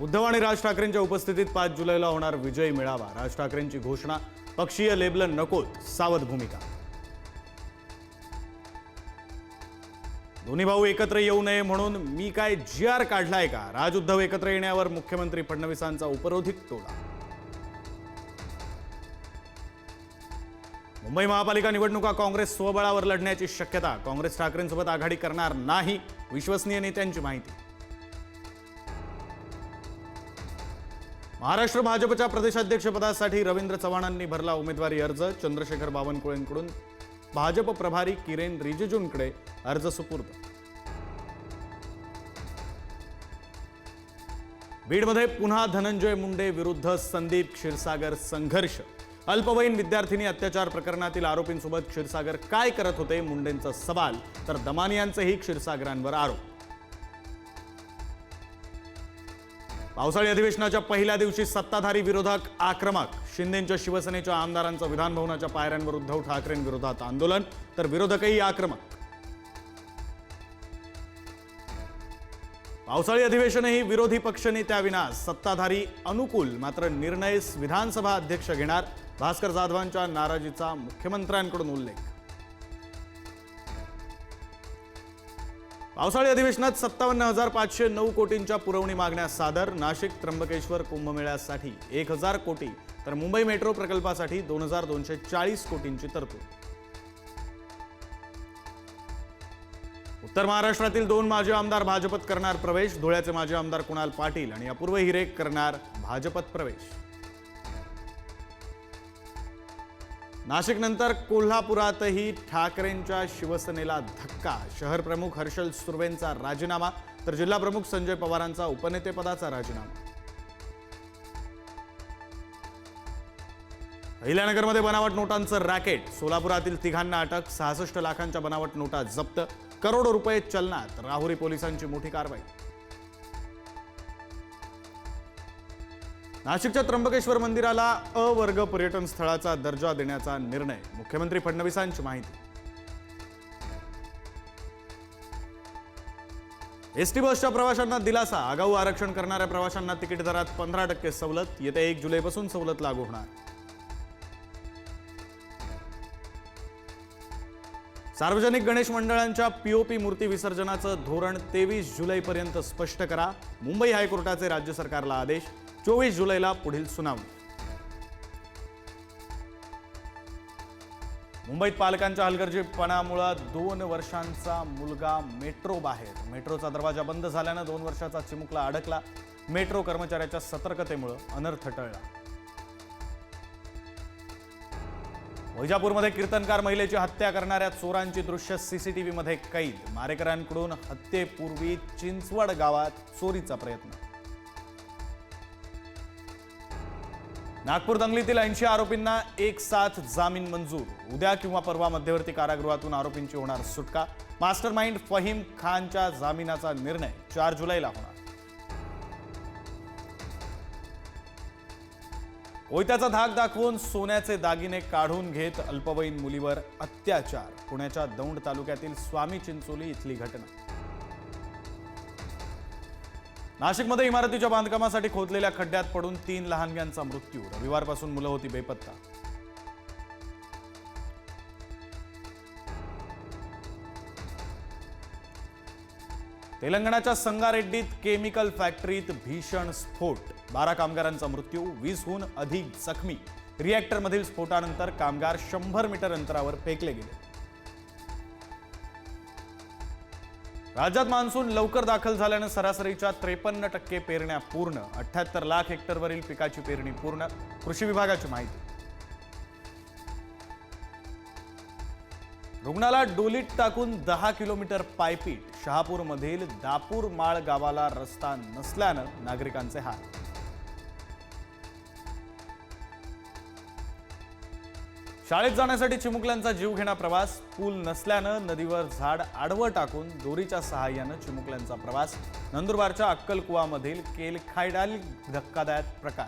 उद्धव आणि राज ठाकरेंच्या उपस्थितीत पाच जुलैला होणार विजय मेळावा. राज ठाकरेंची घोषणा पक्षीय लेबलन नकोत सावध भूमिका. दोन्ही भाऊ एकत्र येऊ नये म्हणून मी काय जी आर काढलाय का? राज उद्धव एकत्र येण्यावर मुख्यमंत्री फडणवीसांचा उपरोधिक टोला मुंबई महापालिका निवडणुका काँग्रेस स्वबळावर लढण्याची शक्यता. काँग्रेस ठाकरेंसोबत आघाडी करणार नाही विश्वसनीय नेत्यांची माहिती. महाराष्ट्र भाजपच्या प्रदेशाध्यक्षपदासाठी रवींद्र चव्हाणांनी भरला उमेदवारी अर्ज. चंद्रशेखर बावनकुळेंकडून भाजप प्रभारी किरेन रिजिजूंकडे अर्ज सुपूर्द. बीडमध्ये पुन्हा धनंजय मुंडे विरुद्ध संदीप क्षीरसागर संघर्ष. अल्पवयीन विद्यार्थिनी अत्याचार प्रकरणातील आरोपींसोबत क्षीरसागर काय करत होते? मुंडेंचा सवाल. तर दमानियांचेही क्षीरसागरांवर आरोप. पावसाळी अधिवेशनाच्या पहिल्या दिवशी सत्ताधारी विरोधक आक्रमक. शिंदेच्या शिवसेनेच्या आमदारांचं विधानभवनाच्या पायऱ्यांवर उद्धव ठाकरेंविरोधात आंदोलन तर विरोधकही आक्रमक. पावसाळी अधिवेशनही विरोधी पक्षनेत्याविना सत्ताधारी अनुकूल मात्र निर्णय विधानसभा अध्यक्ष घेणार भास्कर जाधवांच्या नाराजीचा मुख्यमंत्र्यांकडून उल्लेख. पावसाळी अधिवेशनात सत्तावन्न हजार पाचशे नऊ कोटींच्या पुरवणी मागण्या सादर. नाशिक त्र्यंबकेश्वर कुंभमेळ्यासाठी एक हजार कोटी तर मुंबई मेट्रो प्रकल्पासाठी दोन हजार दोनशे चाळीस कोटींची तरतूद. उत्तर महाराष्ट्रातील दोन माजी आमदार भाजपत करणार प्रवेश. धुळ्याचे माजी आमदार कुणाल पाटील आणि अपूर्व हिरे करणार भाजपत प्रवेश. नाशिक नंतर कोल्हापुरातही ठाकरेंच्या शिवसेनेला धक्का. शहर प्रमुख हर्षल सुर्वेंचा राजीनामा तर जिल्हा प्रमुख संजय पवारांचा उपनेतेपदाचा राजीनामा. अहिल्यानगरमध्ये बनावट नोटांचं रॅकेट. सोलापुरातील तिघांना अटक सहासष्ट लाखांच्या बनावट नोटा जप्त. करोडो रुपये चलनात राहुरी पोलिसांची मोठी कारवाई. नाशिकच्या त्र्यंबकेश्वर मंदिराला अ वर्ग पर्यटन स्थळाचा दर्जा देण्याचा निर्णय. मुख्यमंत्री फडणवीसांची माहिती. एसटी बसच्या प्रवाशांना दिलासा. आगाऊ आरक्षण करणाऱ्या प्रवाशांना तिकीट दरात पंधरा टक्के सवलत. येत्या एक जुलैपासून सवलत लागू होणार. सार्वजनिक गणेश मंडळांच्या पीओपी मूर्ती विसर्जनाचं धोरण तेवीस जुलैपर्यंत स्पष्ट करा. मुंबई हायकोर्टाचे राज्य सरकारला आदेश चोवीस जुलैला पुढील सुनावणी. मुंबईत पालकांच्या हलगर्जीपणामुळं दोन वर्षांचा मुलगा मेट्रो बाहेर. मेट्रोचा दरवाजा बंद झाल्यानं दोन वर्षाचा चिमुकला अडकला. मेट्रो कर्मचाऱ्याच्या सतर्कतेमुळं अनर्थ टळला. वैजापूरमध्ये कीर्तनकार महिलेची हत्या करणाऱ्या चोरांची दृश्य सीसीटीव्हीमध्ये कैद. मारेकरांकडून हत्येपूर्वी चिंचवड गावात चोरीचा प्रयत्न. नागपूर दंगलीतील ऐंशी आरोपींना एक साथ जामीन मंजूर. उद्या किंवा परवा मध्यवर्ती कारागृहातून आरोपींची होणार सुटका. मास्टर माइंड फहीम खानच्या जामिनाचा निर्णय चार जुलैला होणार. कोयत्याचा धाक दाखवून सोन्याचे दागिने काढून घेत अल्पवयीन मुलीवर अत्याचार. पुण्याच्या दौंड तालुक्यातील स्वामी चिंचोली इथली घटना. नाशिकमध्ये इमारतीच्या बांधकामासाठी खोदलेल्या खड्ड्यात पडून तीन लहानग्यांचा मृत्यू. रविवारपासून मुलं होती बेपत्ता. तेलंगणाच्या संगारेड्डीत केमिकल फॅक्टरीत भीषण स्फोट. बारा कामगारांचा मृत्यू वीसहून अधिक जखमी. रिॲक्टरमधील स्फोटानंतर कामगार शंभर मीटर अंतरावर फेकले गेले. राज्यात मान्सून लवकर दाखल झाल्यानं सरासरीच्या त्रेपन्न टक्के पेरण्या पूर्ण. अठ्ठ्याहत्तर लाख हेक्टरवरील पिकाची पेरणी पूर्ण. कृषी विभागाची माहिती. रुग्णाला डोलीत टाकून दहा किलोमीटर पायपीट. शहापूरमधील दापूर माळ गावाला रस्ता नसल्यानं नागरिकांचे हाल. शाळेत जाण्यासाठी चिमुकल्यांचा जीव घेणा प्रवास पूल नसल्यानं नदीवर झाड आडवं टाकून दोरीच्या सहाय्यानं चिमुकल्यांचा प्रवास. नंदुरबारच्या अक्कलकुवामधील केलखायडाल धक्कादायक प्रकार.